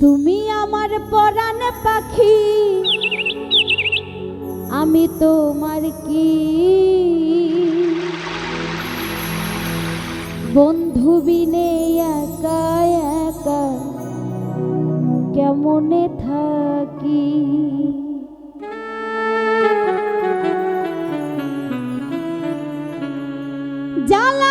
তুমি আমার পরাণ পাখি। আমি তোমার কি? বন্ধু বিনে একা একা কেমনে থাকি? জ্বালা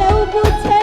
我不吃